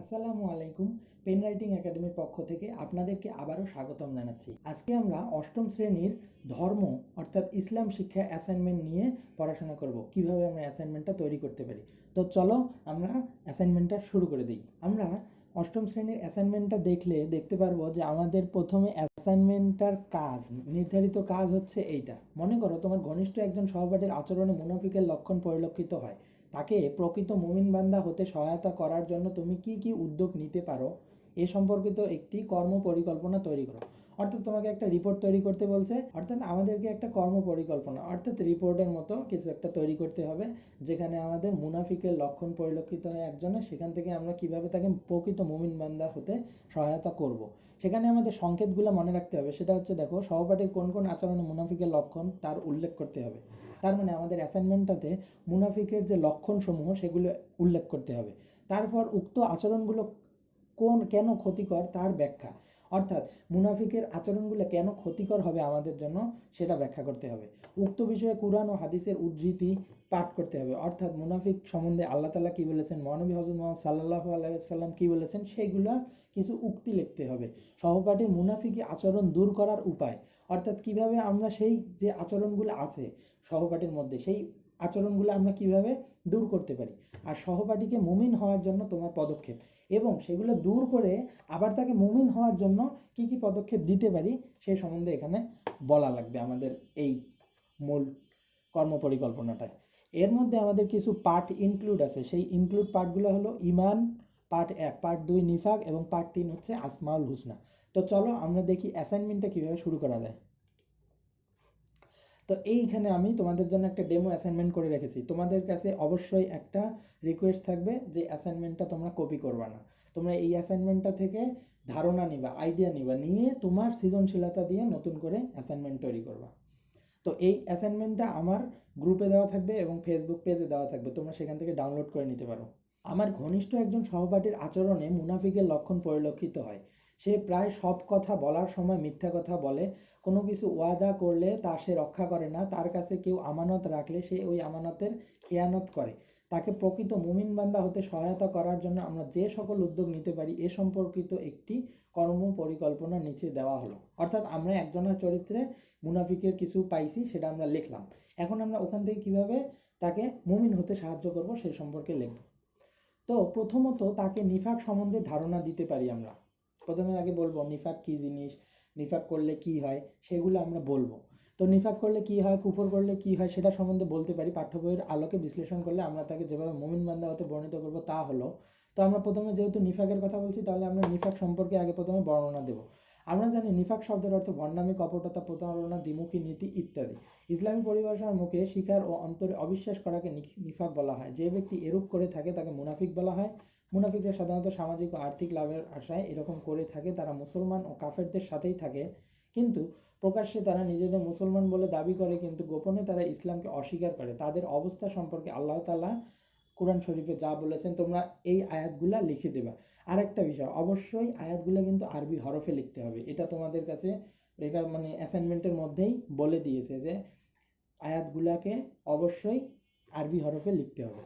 আসসালামু আলাইকুম pen writing একাডেমির পক্ষ থেকে আপনাদেরকে আবারও স্বাগতম জানাচ্ছি। আজকে আমরা অষ্টম শ্রেণির ধর্ম অর্থাৎ ইসলাম শিক্ষা অ্যাসাইনমেন্ট নিয়ে পড়াশোনা করব। কীভাবে আমরা অ্যাসাইনমেন্টটা তৈরি করতে পারি? তো চলো আমরা অ্যাসাইনমেন্টটা শুরু করে দিই। আমরা অষ্টম শ্রেণির অ্যাসাইনমেন্টটা দেখলে দেখতে পারব যে আমাদের প্রথমে অ্যাসাইনমেন্টটার কাজ, নির্ধারিত কাজ হচ্ছে এইটা। মনে করো তোমার ঘনিষ্ঠ একজন সহপাঠীর আচরণে মুনাফিকের লক্ষণ পরিলক্ষিত হয়। তাকে প্রকৃত মুমিন বান্দা হতে সহায়তা করার জন্য তুমি কি কি উদ্যোগ নিতে পারো এ সম্পর্কিত একটি কর্ম পরিকল্পনা তৈরি করো। অর্থাৎ তোমাকে একটা রিপোর্ট তৈরি করতে বলছে, অর্থাৎ আমাদেরকে একটা কর্ম পরিকল্পনা অর্থাৎ রিপোর্টের মতো কিছু একটা তৈরি করতে হবে, যেখানে আমাদের মুনাফিকের লক্ষণ পরিলক্ষিত হয় একজনের, সেখান থেকে আমরা কীভাবে তাকে প্রকৃত মুমিন বান্দা হতে সহায়তা করব। সেখানে আমাদের সংকেতগুলো মনে রাখতে হবে, সেটা হচ্ছে দেখো, সহপাঠীর কোন কোন আচরণে মুনাফিকের লক্ষণ তার উল্লেখ করতে হবে। তার মানে আমাদের অ্যাসাইনমেন্টটাতে মুনাফিকের যে লক্ষণসমূহ, সেগুলো উল্লেখ করতে হবে। তারপর উক্ত আচরণগুলো কোন, কেন ক্ষতিকর, তার ব্যাখ্যা। অর্থাৎ মুনাফিকের আচরণগুলো কেন ক্ষতিকর হবে আমাদের জন্য সেটা ব্যাখ্যা করতে হবে। উক্ত বিষয়ে কোরআন ও হাদিসের উদ্ধৃতি পাঠ করতে হবে। অর্থাৎ মুনাফিক সম্বন্ধে আল্লাহ তালা কী বলেছেন? মহানবী হজরত মোহাম্মদ সাল্লাহ আলাইসাল্লাম কী বলেছেন? সেইগুলো কিছু উক্তি লিখতে হবে। সহপাঠীর মুনাফিকি আচরণ দূর করার উপায়। অর্থাৎ কীভাবে আমরা সেই যে আচরণগুলো আছে সহপাঠীর মধ্যে, সেই আচরণগুলো আমরা কীভাবে দূর করতে পারি। আর সহপাঠীকে মুমিন হওয়ার জন্য তোমার পদক্ষেপ। এবং সেগুলো দূর করে আবার তাকে মুমিন হওয়ার জন্য কি কি পদক্ষেপ দিতে পারি, সে সম্বন্ধে এখানে বলা লাগবে আমাদের এই মূল কর্মপরিকল্পনাটায়। এর মধ্যে আমাদের কিছু পার্ট ইনক্লুড আছে। সেই ইনক্লুড পার্টগুলো হলো ইমান পার্ট এক পার্ট দুই নিফাক এবং পার্ট তিন হচ্ছে আসমাউল হুসনা। তো চলো আমরা দেখি অ্যাসাইনমেন্টটা কীভাবে শুরু করা যায়। তো এইখানে আমি তোমাদের জন্য একটা ডেমো অ্যাসাইনমেন্ট করে রেখেছি। তোমাদের কাছে অবশ্যই একটা রিকোয়েস্ট থাকবে যে অ্যাসাইনমেন্টটা তোমরা কপি করবা না। তোমরা এই অ্যাসাইনমেন্টটা থেকে ধারণা নিবা আইডিয়া নিবা, নিয়ে তোমার সৃজনশীলতা দিয়ে নতুন করে অ্যাসাইনমেন্ট তৈরি করবা। তো এই অ্যাসাইনমেন্টটা আমার গ্রুপে দেওয়া থাকবে এবং ফেসবুক পেজে দেওয়া থাকবে। তোমরা সেখান থেকে ডাউনলোড করে নিতে পারো। আমার ঘনিষ্ঠ একজন সহপাঠীর আচরণে মুনাফিকের লক্ষণ পরিলক্ষিত হয়। সে প্রায় সব কথা বলার সময় মিথ্যা কথা বলে। কোনো কিছু ওয়াদা করলে তা সে রক্ষা করে না। তার কাছে কেউ আমানত রাখলে সে ওই আমানতের খেয়ানত করে। তাকে প্রকৃত মুমিন বান্দা হতে সহায়তা করার জন্য আমরা যে সকল উদ্যোগ নিতে পারি, এ সম্পর্কিত একটি কর্ম পরিকল্পনা নিচে দেওয়া হলো। অর্থাৎ আমরা একজনের চরিত্রে মুনাফিকের কিছু পাইছি, সেটা আমরা লিখলাম। এখন আমরা ওখান থেকে কীভাবে তাকে মুমিন হতে সাহায্য করব সেই সম্পর্কে লিখব। তো প্রথমত তাকে নিফাক সম্বন্ধে ধারণা দিতে পারি আমরা। প্রথমে আগে বলব, নিফাক কী জিনিস, নিফাক করলে কি হয়, সেগুলো আমরা বলব। তো নিফাক করলে কি হয়, কুফর করলে কি হয়, সেটা সম্বন্ধে বলতে পারি। পাঠ্য বইয়ের আলোকে বিশ্লেষণ করলে আমরা তাকে যেভাবে মোমিন বান্দা হতে বর্ণিত করব, তা হলো, তো আমরা প্রথমে যেহেতু নিফাকের কথা বলছি, তাহলে আমরা নিফাক সম্পর্কে আগে প্রথমে বর্ণনা দেব। আমরা জানি নিফাক শব্দের অর্থ ভণ্ডামি কপটতা, প্রতারণা, দ্বিমুখী নীতি ইত্যাদি। ইসলামী পরিভাষার মুখে শিকার ও অন্তরে অবিশ্বাস করাকে নিফাক বলা হয়। যে ব্যক্তি এরূপ করে থাকে তাকে মুনাফিক বলা হয়। মুনাফিকরা সাধারণত সামাজিক ও আর্থিক লাভের আশায় এরকম করে থাকে। তারা মুসলমান ও কাফেরদের সাথেই থাকে। কিন্তু প্রকাশ্যে তারা নিজেদের মুসলমান বলে দাবি করে, কিন্তু গোপনে তারা ইসলামকে অস্বীকার করে। তাদের অবস্থা সম্পর্কে আল্লাহ তালা কোরআন শরীফে যা বলেছেন, তোমরা এই আয়াতগুলা লিখে দেবা। আরেকটা বিষয়, অবশ্যই আয়াতগুলো কিন্তু আরবি হরফে লিখতে হবে। এটা তোমাদের কাছে, এটা মানে অ্যাসাইনমেন্টের মধ্যেই বলে দিয়েছে যে, আয়াতগুলাকে অবশ্যই আরবি হরফে লিখতে হবে।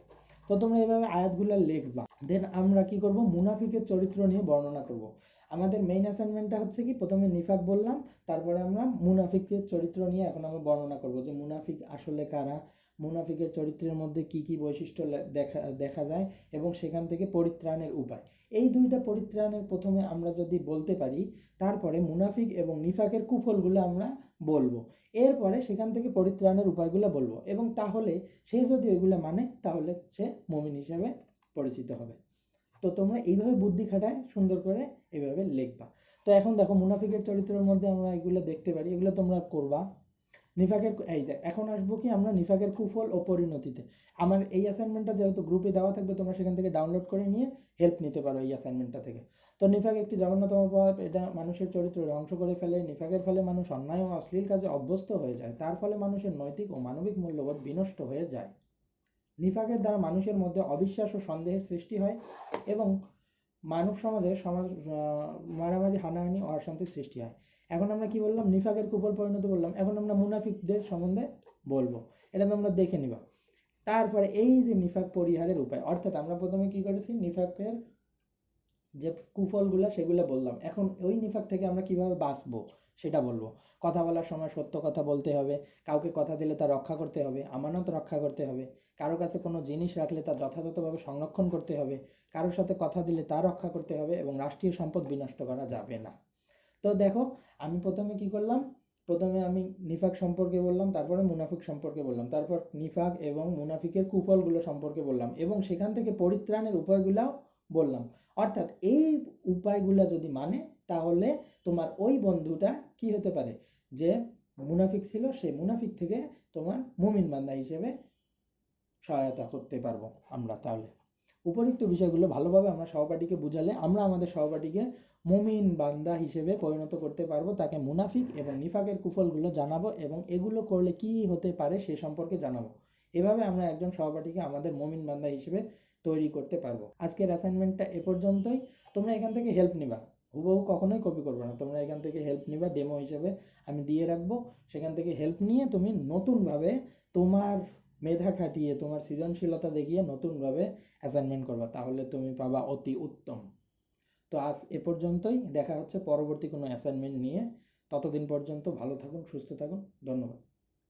তো তোমরা এইভাবে আয়াতগুলো লিখবা। দেন আমরা কি করব? মুনাফিকের চরিত্র নিয়ে বর্ণনা করব। আমাদের মেইন অ্যাসাইনমেন্টটা হচ্ছে কি? প্রথমে নিফাক বললাম, তারপরে আমরা মুনাফিকের চরিত্র নিয়ে এখন আমরা বর্ণনা করব যে, মুনাফিক আসলে কারা? মুনাফিকের চরিত্রের মধ্যে কি কি বৈশিষ্ট্য দেখা দেখা যায় এবং সেখান থেকে পরিত্রাণের উপায়। এই দুইটা পরিত্রাণের প্রথমে আমরা যদি বলতে পারি, তারপরে মুনাফিক এবং নিফাকের কুফলগুলো আমরা বলব। এরপরে সেখান থেকে পরিত্রাণের উপায়গুলো বলব। এবং তাহলে সে যদি ওইগুলো মানে তাহলে সে মমিন হিসেবে পরিচিত হবে। তো তোমরা এইভাবে বুদ্ধি খাটায় সুন্দর করে এভাবে লিখবা। তো এখন দেখো, মুনাফিকের চরিত্রের মধ্যে আমরা এগুলো দেখতে পারি। এগুলো তোমরা করবা। নিফাকের এই দেখ, এখন আসব কি আমরা নিফাকের কুফল ও পরিণতিতে। আমার এই অ্যাসাইনমেন্টটা যেহেতু গ্রুপে দেওয়া থাকবে, তোমরা সেখান থেকে ডাউনলোড করে নিয়ে হেল্প নিতে পারো এই অ্যাসাইনমেন্টটা থেকে। তো নিফাক একটি জঘন্যতম প্রভাব এটা মানুষের চরিত্র ধ্বংস করে ফেলে। নিফাকের ফলে মানুষ অন্যায় ও অশ্লীল কাজে অভ্যস্ত হয়ে যায়। তার ফলে মানুষের নৈতিক ও মানবিক মূল্যবোধ বিনষ্ট হয়ে যায়। নিফাকের দ্বারা মানুষের মধ্যে অবিশ্বাস ও সন্দেহের সৃষ্টি হয় এবং মানব সমাজে সমাজ মারামারি, হানাহানি, অশান্তির সৃষ্টি হয়। এখন আমরা কি বললাম? নিফাকের কুফল পরিণত বললাম। এখন আমরা মুনাফিকদের সম্বন্ধে বলব। এটা তোমরা দেখে নিবা। তারপরে এই যে নিফাক পরিহারের উপায়, অর্থাৎ আমরা প্রথমে কি করেছি? নিফাকের যে কুফলগুলো, সেগুলো বললাম। এখন ওই নিফাক থেকে আমরা কীভাবে বাঁচবো? সেটা বলব। কথা বলার সময় সত্য কথা বলতে হবে। কাউকে কথা দিলে তা রক্ষা করতে হবে, আমানত রক্ষা করতে হবে। কারও কাছে কোনো জিনিস রাখলে তা যথাযথভাবে সংরক্ষণ করতে হবে। কারোর সাথে কথা দিলে তা রক্ষা করতে হবে এবং রাষ্ট্রীয় সম্পদ বিনষ্ট করা যাবে না। তো দেখো, আমি প্রথমে কি করলাম? প্রথমে আমি নিফাক সম্পর্কে বললাম, তারপরে মুনাফিক সম্পর্কে বললাম, তারপর নিফাক এবং মুনাফিকের কুফলগুলো সম্পর্কে বললাম এবং সেখান থেকে পরিত্রাণের উপায়গুলাও বললাম। অর্থাৎ এই উপায়গুলো যদি মানে তাহলে তোমার ওই বন্ধুটা কি হতে পারে? যে মুনাফিক ছিল সেই মুনাফিক থেকে তোমার মুমিন বান্দা হিসেবে সহায়তা করতে পারব আমরা তাহলে। উপরিক্ত বিষয়গুলো ভালোভাবে আমরা সহপাঠীকে বুঝালে আমরা আমাদের সহপাঠীকে মুমিন বান্দা হিসেবে পরিণত করতে পারব, তাকে মুনাফিক এবং নিফাকের কুফলগুলো জানাব এবং এগুলো করলে কি হতে পারে সে সম্পর্কে জানাব। এভাবে আমরা একজন সহপাঠীকে আমাদের মুমিন বান্দা হিসেবে তৈরি করতে পারব। আজকের অ্যাসাইনমেন্টটা এ পর্যন্তই। তোমরা এখান থেকে হেল্প নিবা। হুবহু কখনোই কপি করবে না। তোমরা এখান থেকে হেল্প নিবা ডেমো হিসেবে আমি দিয়ে রাখব। সেখান থেকে হেল্প নিয়ে তুমি নতুনভাবে তোমার মেধা খাটিয়ে, তোমার সৃজনশীলতা দেখিয়ে নতুনভাবে অ্যাসাইনমেন্ট করবা। তাহলে তুমি পাবা অতি উত্তম। তো আজ এ পর্যন্তই। দেখা হচ্ছে পরবর্তী কোনো অ্যাসাইনমেন্ট নিয়ে। ততদিন পর্যন্ত ভালো থাকুন, সুস্থ থাকুন। ধন্যবাদ।